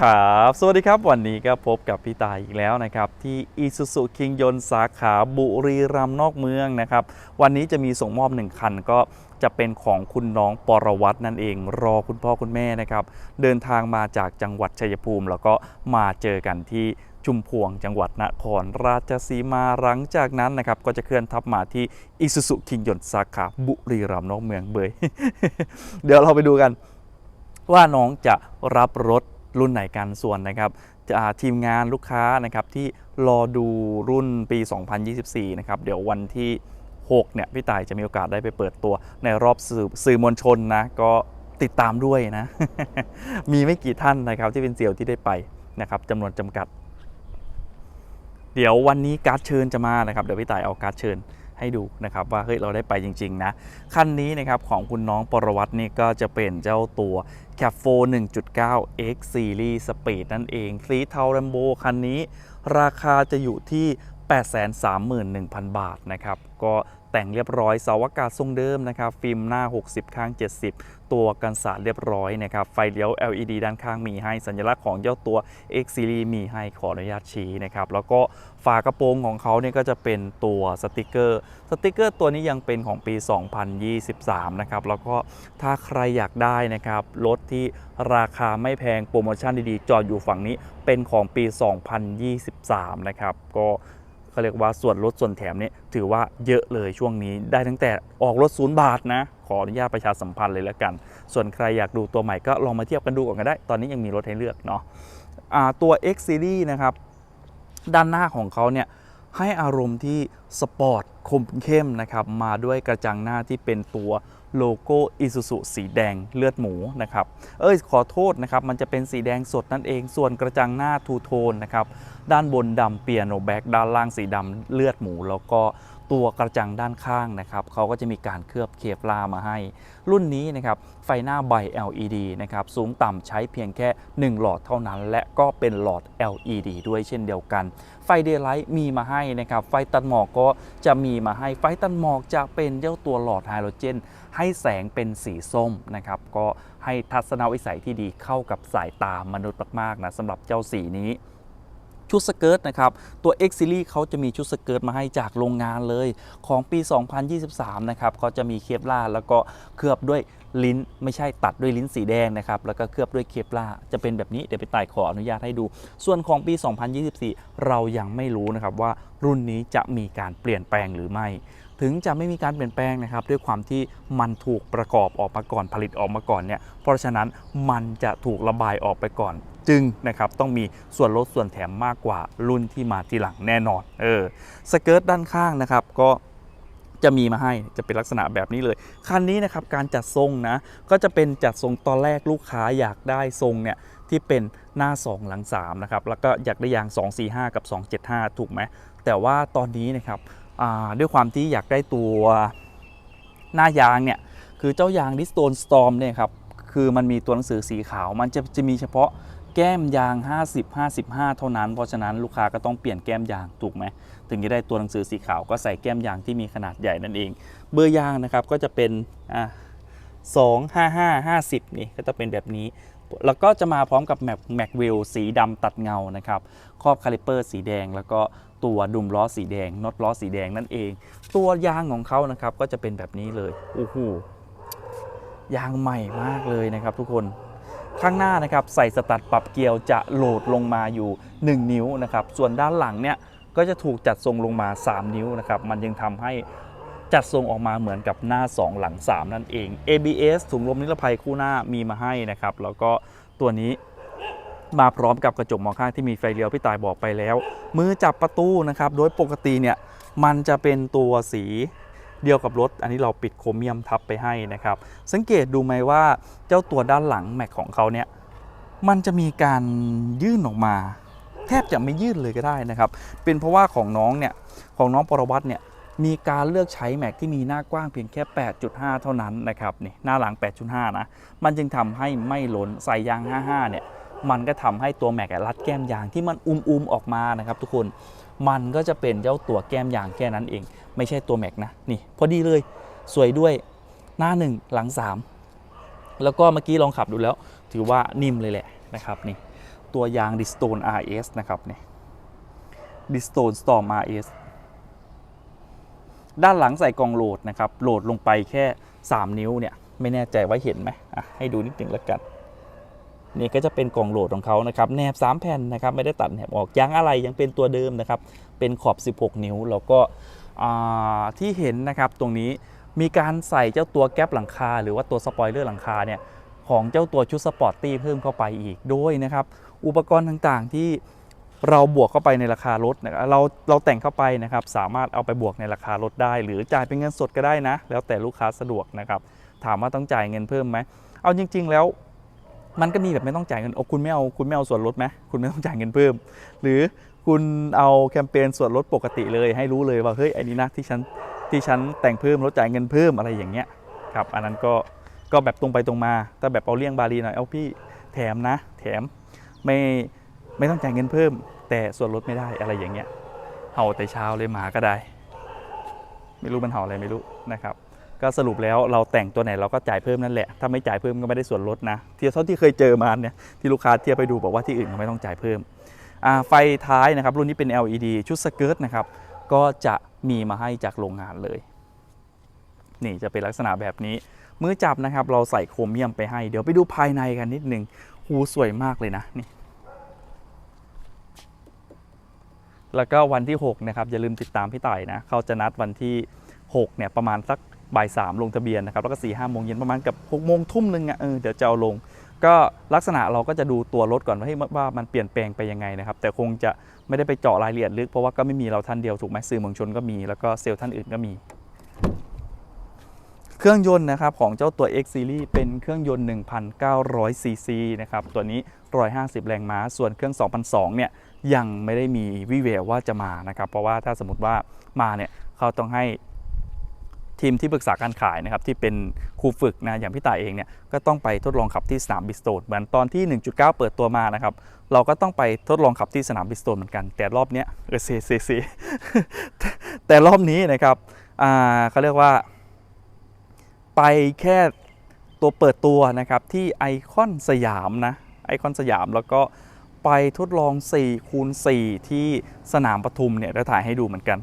ครับ สวัสดีครับ วันนี้ก็พบกับพี่ตายอีกแล้วนะครับ ที่ Isuzu คิงยนสาขาบุรีรัมย์นอกเมืองนะครับ วันนี้จะมีส่งมอบหนึ่งคันก็จะเป็นของคุณน้องปรวัตนั่นเอง รอคุณพ่อคุณแม่นะครับ เดินทางมาจากจังหวัดชัยภูมิ แล้วก็มาเจอกันที่ชุมพวงจังหวัดนครราชสีมาหลังจากนั้นนะครับ ก็จะเคลื่อนทัพมาที่ Isuzu คิงยนสาขาบุรีรัมย์นอกเมืองเบย เดี๋ยวเราไปดูกัน ว่าน้องจะรับรถ รุ่นไหนกันส่วนนะครับทีมงานลูกค้านะครับที่รอดูรุ่นปี 2024 นะครับเดี๋ยววันที่ 6 เนี่ยพี่ต่ายจะมีโอกาสได้ไปเปิดตัวในรอบสื่อสื่อมวลชนนะก็ติดตามด้วยนะ มีไม่กี่ท่านนะครับที่เป็นเซียวที่ได้ไปนะครับจำนวนจำกัด เดี๋ยววันนี้การ์ดเชิญจะมานะครับเดี๋ยวพี่ต่ายเอาการ์ดเชิญ ให้ดูนะครับว่าเฮ้ยเราได้ไปจริง ๆ นะ คันนี้นะครับของคุณน้องปรวัตนี่ก็จะเป็นเจ้าตัว c a p 4 1.9 X Series Speed นั่นเองสีเทาแรมโบคันนี้ ราคาจะอยู่ที่ 831,000 บาทนะครับก็แต่งเรียบร้อยเสาอากาศทรงเดิมนะครับ ฟิล์มหน้า 60 ข้าง 70 ตัวกันสาดเรียบร้อยนะครับ ไฟเลี้ยว LED ด้านข้างมีให้สัญลักษณ์ของเจ้าตัว X Series มีให้ขออนุญาตชี้นะครับ แล้วก็ฝากระโปรงของเขาเนี่ยก็จะเป็นตัวสติกเกอร์ สติกเกอร์ตัวนี้ยังเป็นของปี 2023 นะครับ แล้วก็ถ้าใครอยากได้นะครับ รถที่ราคาไม่แพงโปรโมชั่นดีๆ จอดอยู่ฝั่งนี้เป็นของปี 2023 นะครับ ก็เขาเรียกว่าส่วนลดส่วนแถมเนี่ยถือว่าเยอะเลยช่วงนี้ได้ตั้งแต่ออกรถศูนย์บาทนะ ออนุญาตประชาสัมพันธ์เลยแล้วกัน ส่วนใครอยากดูตัวใหม่ก็ลองมาเทียบกันดูก่อนก็ได้ ตอนนี้ยังมีรถให้เลือกเนาะอ่าตัว X Series นะครับ ด้านหน้าของเขาเนี่ยให้อารมณ์ที่สปอร์ตคมเข้มนะครับ มาด้วยกระจังหน้าที่เป็นตัวโลโก้ Isuzu สีแดงเลือดหมูนะครับ เอ้ยขอโทษนะครับ มันจะเป็นสีแดงสดนั่นเอง ส่วนกระจังหน้าทูโทนนะครับ ด้านบนดำเปียโนแบ็กด้านล่างสีดำเลือดหมู แล้วก็ ตัวกระจังด้านข้างนะครับเขาก็จะมีการเคลือบเคฟลาร์มาให้ รุ่นนี้นะครับไฟหน้าใบ LED นะครับสูงต่ำใช้เพียงแค่ 1 หลอดเท่านั้น และก็เป็นหลอด LED ด้วยเช่นเดียวกัน ไฟเดย์ไลท์มีมาให้นะครับไฟตัดหมอกก็จะมีมาให้ไฟตัดหมอกจะเป็นเจ้าตัวหลอดไฮโดรเจน ให้แสงเป็นสีส้มนะครับก็ให้ทัศนวิสัยที่ดีเข้ากับสายตามนุษย์มากๆนะสำหรับเจ้าสีนี้ ชุดสเกิร์ตนะครับตัว X Series เขาจะมีชุดสเกิร์ตมาให้จากโรงงานเลยของปี 2023 นะครับเขาจะมีเคปลาแล้วก็เคลือบด้วยลิ้นไม่ใช่ตัดด้วยลิ้นสีแดงนะครับแล้วก็เคลือบด้วยเคปลาจะเป็นแบบนี้เดี๋ยวไปต่ายขออนุญาตให้ดู ส่วนของปี 2024 เรายังไม่รู้นะครับว่ารุ่นนี้จะมีการเปลี่ยนแปลงหรือไม่ ถึงจะไม่มีการเปลี่ยนแปลงนะครับ ด้วยความที่มันถูกประกอบออกมาก่อนผลิตออกมาก่อนเนี่ยเพราะฉะนั้นมันจะถูกระบายออกไปก่อน จึงนะครับต้องมีส่วนลดส่วนแถมมากกว่ารุ่นที่มาทีหลังแน่นอนเออสเกิร์ตด้านข้างนะครับก็จะมีมาให้จะเป็นลักษณะแบบนี้เลย คันนี้นะครับการจัดทรงนะก็จะเป็นจัดทรงตอนแรกลูกค้าอยากได้ทรงเนี่ยที่เป็นหน้า 2 หลัง3นะครับแล้วก็อยากได้ยาง 245 กับ 275 ถูกไหมแต่ว่าตอนนี้นะครับด้วยความที่อยากได้ตัวหน้ายางเนี่ยคือเจ้ายางดิสโตนสตอมเนี่ยครับคือมันมีตัวหนังสือสีขาวมันจะจะมีเฉพาะ แก้มยาง 50 55 เท่านั้น เพราะฉะนั้นลูกค้าก็ต้องเปลี่ยนแก้มยางถูกไหมถึงจะได้ตัวหนังสือสีขาวก็ใส่แก้มยางที่มีขนาดใหญ่นั่นเอง เบอร์ยางนะครับก็จะเป็นอ่า2 5 5 50นี่ก็จะเป็นแบบนี้ แล้วก็จะมาพร้อมกับแม็กแม็กวิลสีดำตัดเงานะครับครอบคาลิเปอร์สีแดง แล้วก็ตัวดุมล้อสีแดงน็อตล้อสีแดงนั่นเอง ตัวยางของเขานะครับก็จะเป็นแบบนี้เลยโอ้โหยางใหม่มากเลยนะครับทุกคน ข้างหน้านะครับใส่สตัดปรับเกียร์จะโหลดลงมาอยู่ 1 นิ้วนะครับส่วนด้านหลังเนี่ยก็จะถูกจัดทรงลงมา 3 นิ้วนะครับมันยังทำให้จัดทรงออกมาเหมือนกับหน้า 2 หลัง 3 นั่นเอง ABS ถุงลมนิรภัยคู่หน้ามีมาให้นะครับแล้วก็ตัวนี้มาพร้อมกับกระจกมองข้างที่มีไฟเลี้ยวพี่ตายบอกไปแล้ว มือจับประตูนะครับโดยปกติเนี่ยมันจะเป็นตัวสี เดียวกับรถ อันนี้เราปิดโครเมียมทับไปให้นะครับ สังเกตดูไหมว่าเจ้าตัวด้านหลังแม็กของเขาเนี่ยมันจะมีการยื่นออกมา แทบจะไม่ยื่นเลยก็ได้นะครับ เป็นเพราะว่าของน้องเนี่ยของน้องปรวัตเนี่ยมีการเลือกใช้แม็กที่มีหน้ากว้างเพียงแค่ 8.5 เท่านั้นนะครับนี่หน้าหลัง 8.5 นะ มันจึงทำให้ไม่ล้นใส่ยาง 55 เนี่ย มันก็ทำให้ตัวแม็กอะรัดแก้มยางที่มันอุ้มๆออกมานะครับทุกคน มันก็จะเป็นเจ้าตัวแก้มยางแค่นั้นเอง ไม่ใช่ตัวแม็กนะนี่พอดีเลยสวยด้วยหน้า 1 หลัง 3 แล้วก็เมื่อกี้ลองขับดูแล้ว ถือว่านิ่มเลยแหละนะครับนี่ตัวยาง Distone RS นะครับนี่ Distone Storm RS ด้านหลังใส่กล่องโหลดนะครับโหลดลงไปแค่ 3 นิ้วเนี่ยไม่แน่ใจว่าเห็นไหมอะให้ดูนิดนึงแล้วกัน นี่ก็จะเป็นกล่องโหลดของเขานะครับแนบ 3 แผ่นนะครับไม่ได้ตัดแนบออกยางอะไรยังเป็นตัวเดิมนะครับ เป็นขอบ 16 นิ้ว แล้วก็ที่เห็นนะครับตรงนี้มีการใส่เจ้าตัวแก๊ปหลังคา หรือว่าตัวสปอยเลอร์หลังคาเนี่ยของเจ้าตัวชุดสปอร์ตตี้เพิ่มเข้าไปอีกด้วยนะครับ อุปกรณ์ต่างๆที่เราบวกเข้าไปในราคารถนะครับเราเราแต่งเข้าไปนะครับ สามารถเอาไปบวกในราคารถได้ หรือจ่ายเป็นเงินสดก็ได้นะ แล้วแต่ลูกค้าสะดวกนะครับ ถามว่าต้องจ่ายเงินเพิ่มไหมเอาจริง ๆ แล้ว มันก็มีแบบไม่ต้องจ่ายเงินโอ้คุณไม่เอาคุณไม่เอาส่วนลดไหมคุณไม่ต้องจ่ายเงินเพิ่ม หรือคุณเอาแคมเปญส่วนลดปกติเลยให้รู้เลยว่าเฮ้ยไอ้นี่นะที่ฉันที่ฉันแต่งเพิ่มลดจ่ายเงินเพิ่มอะไรอย่างเงี้ยครับอันนั้นก็ก็แบบตรงไปตรงมาถ้าแบบเอาเลี่ยงบาลีหน่อยเอาพี่แถมนะ แถมไม่ไม่ต้องจ่ายเงินเพิ่ม แต่ส่วนลดไม่ได้อะไรอย่างเงี้ยเห่าแต่เช้าเลยหมาก็ได้ ไม่รู้มันเห่าอะไรไม่รู้นะครับ ก็สรุปแล้วเราแต่งตัวไหนเราก็จ่ายเพิ่มนั่นแหละ ถ้าไม่จ่ายเพิ่มก็ไม่ได้ส่วนลดนะที่เท่าที่เคยเจอมาเนี่ยที่ลูกค้าเทียบไปดูบอกว่าที่อื่นก็ไม่ต้องจ่ายเพิ่มไฟท้ายนะครับรุ่นนี้เป็น LED ชุดสเกิร์ตนะครับก็จะมีมาให้จากโรงงานเลย นี่จะเป็นลักษณะแบบนี้ มือจับนะครับ เราใส่โครเมียมไปให้ เดี๋ยวไปดูภายในกันนิดนึงหูสวยมากเลยนะนี่แล้วก็วันที่ 6 นะครับ อย่าลืมติดตามพี่ต่ายนะ เขาจะนัดวันที่ 6 เนี่ย ประมาณสัก บ่ายสามลงทะเบียนนะครับแล้วก็4ี่ห้าโมงเย็นประมาณกับ6โมงทุ่มหนึ่งอะเออเดี๋ยวจะเอาลง ก็ลักษณะเราก็จะดูตัวรถก่อนว่าให้ว่ามันเปลี่ยนแปลงไปยังไงนะครับแต่คงจะไม่ได้ไปเจาะรายละเอียดลึกเพราะว่าก็ไม่มีเราท่านเดียวถูกไหมสื่อมวลชนก็มีแล้วก็เซลล์ท่านอื่นก็มี เครื่องยนต์นะครับของเจ้าตัว X Series เป็นเครื่องยนต์ 1,900 ซีซีนะครับตัวนี้ 150 แรงม้า ส่วนเครื่อง2,200เนี่ยยังไม่ได้มีวิแววว่าจะมานะครับเพราะว่าถ้าสมมติว่ามาเนี่ยเขาต้องให้ ทีมที่ปรึกษาการขายนะครับที่เป็นครูฝึกนะอย่างพี่ต่ายเองเนี่ยก็ต้องไปทดลองขับที่สนามบิสโตนเหมือนตอนที่ 1.9 เปิดตัวมานะครับเราก็ต้องไปทดลองขับที่สนามบิสโตนเหมือนกัน แต่รอบเนี้ยเออเซเซเซแต่รอบนี้นะครับอ่าเขาเรียกว่า ไปแค่ตัวเปิดตัวนะครับที่ไอคอนสยามนะไอคอนสยามแล้วก็ไปทดลอง4คูณ4ที่สนามปทุมเนี่ยได้ถ่ายให้ดูเหมือนกัน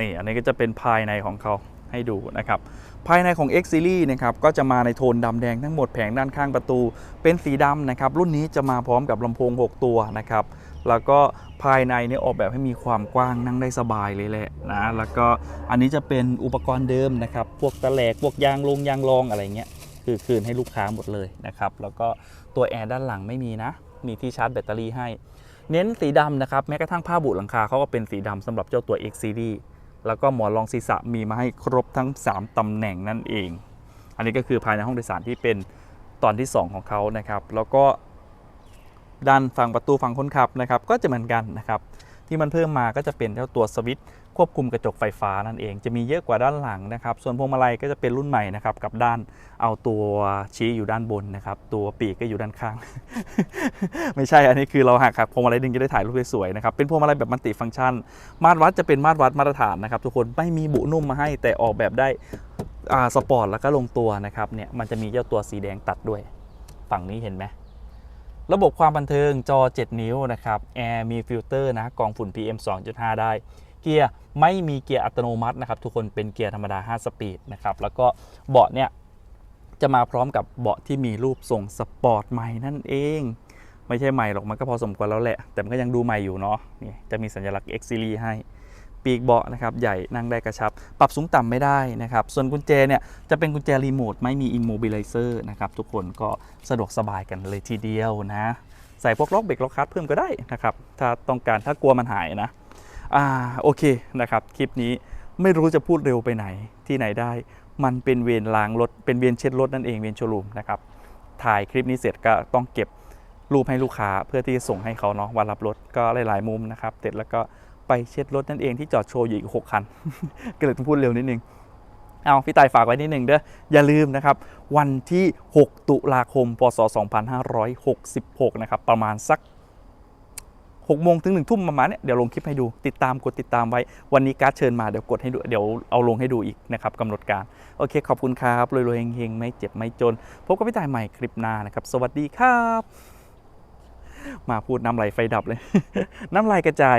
นี่อันนี้ก็จะเป็นภายในของเขาให้ดูนะครับภายในของ X Series นะครับก็จะมาในโทนดำแดงทั้งหมดแผงด้านข้างประตู เป็นสีดำนะครับรุ่นนี้จะมาพร้อมกับลำโพง 6 ตัวนะครับแล้วก็ภายในเนี่ยออกแบบให้มีความกว้างนั่งได้สบายเลยแหละนะแล้วก็อันนี้จะเป็นอุปกรณ์เดิมนะครับพวกตะแหลกพวกยางลงยางรองอะไรเงี้ยคือคืนให้ลูกค้าหมดเลยนะครับแล้วก็ตัวแอร์ด้านหลังไม่มีนะ มีที่ชาร์จแบตเตอรี่ให้ เน้นสีดำนะครับแม้กระทั่งผ้าบุหลังคาเขาก็เป็นสีดำสำหรับเจ้าตัว X Series แล้วก็หมอนรองศีรษะมีมาให้ครบทั้ง 3ตำแหน่งนั่นเอง อันนี้ก็คือภายในห้องโดยสารที่เป็นตอนที่ 2 ของเขานะครับ แล้วก็ด้านฝั่งประตูฝั่งคนขับนะครับ ก็จะเหมือนกันนะครับ ที่มันเพิ่มมาก็จะเป็นเจ้าตัวสวิตช์ ควบคุมกระจกไฟฟ้านั่นเอง จะมีเยอะกว่าด้านหลังนะครับ ส่วนพวงมาลัยก็จะเป็นรุ่นใหม่นะครับ กับด้านเอาตัวชี้อยู่ด้านบนนะครับ ตัวปีกก็อยู่ด้านข้าง ไม่ใช่ อันนี้คือเราหักครับพวงมาลัยดึงจะได้ถ่ายรูปสวยๆนะครับ เป็นพวงมาลัยแบบมัลติฟังก์ชัน มาตรวัดจะเป็นมาตรวัดมาตรฐานนะครับ ทุกคน ไม่มีบุนุ่มมาให้ แต่ออกแบบได้สปอร์ตแล้วก็ลงตัวนะครับ เนี่ย มันจะมีเจ้าตัวสีแดงตัดด้วย ฝั่งนี้เห็นไหมระบบความบันเทิงจอ 7 นิ้วนะครับ แอร์มีฟิลเตอร์นะ กองฝุ่น PM 2.5 ได้ เกียร์ไม่มีเกียร์อัตโนมัตินะครับทุกคนเป็นเกียร์ธรรมดา 5 สปีดนะครับแล้วก็เบาะเนี่ยจะมาพร้อมกับเบาะที่มีรูปทรงสปอร์ตใหม่นั่นเอง ไม่ใช่ใหม่หรอกมันก็พอสมควรแล้วแหละ แต่มันก็ยังดูใหม่อยู่เนาะนี่จะมีสัญลักษณ์ X Series ให้ปีกเบาะนะครับใหญ่นั่งได้กระชับ ปรับสูงต่ำไม่ได้นะครับ ส่วนกุญแจเนี่ยจะเป็นกุญแจรีโมทไม่มี immobilizer นะครับ ทุกคนก็สะดวกสบายกันเลยทีเดียวนะ ใส่พวกล็อกเบรกล็อกคัสเพิ่มก็ได้นะครับ ถ้าต้องการถ้ากลัวมันหายนะ อ่าโอเคนะครับคลิปนี้ไม่รู้จะพูดเร็วไปไหนที่ไหนได้ มันเป็นเวรล้างรถเป็นเวรเช็ดรถนั่นเองเวรโชว์รูมนะครับถ่ายคลิปนี้เสร็จก็ต้องเก็บรูปให้ลูกค้าเพื่อที่จะส่งให้เขาเนาะวันรับรถก็หลาย ๆ มุมนะครับเสร็จแล้วก็ไปเช็ดรถนั่นเองที่จอดโชว์อยู่อีกหกคันก็เลยต้องพูดเร็วนิดนึงเอาพี่ตายฝากไว้นิดหนึ่งเด้ออย่าลืมนะครับ วันที่ 6 ตุลาคม พศ 2566 นะครับ ประมาณสัก 6โมงถึง1ทุ่มประมาณเนี้ยเดี๋ยวลงคลิปให้ดูติดตามกดติดตามไว้ วันนี้การ์ดเชิญมาเดี๋ยวกดให้ดูเดี๋ยวเอาลงให้ดูอีกนะครับกำหนดการ โอเค ขอบคุณครับรวยๆเฮงๆ ไม่เจ็บไม่จน พบกับพี่ตายใหม่คลิปหน้านะครับ สวัสดีครับ มาพูดน้ำไหลไฟดับเลย น้ำลายกระจาย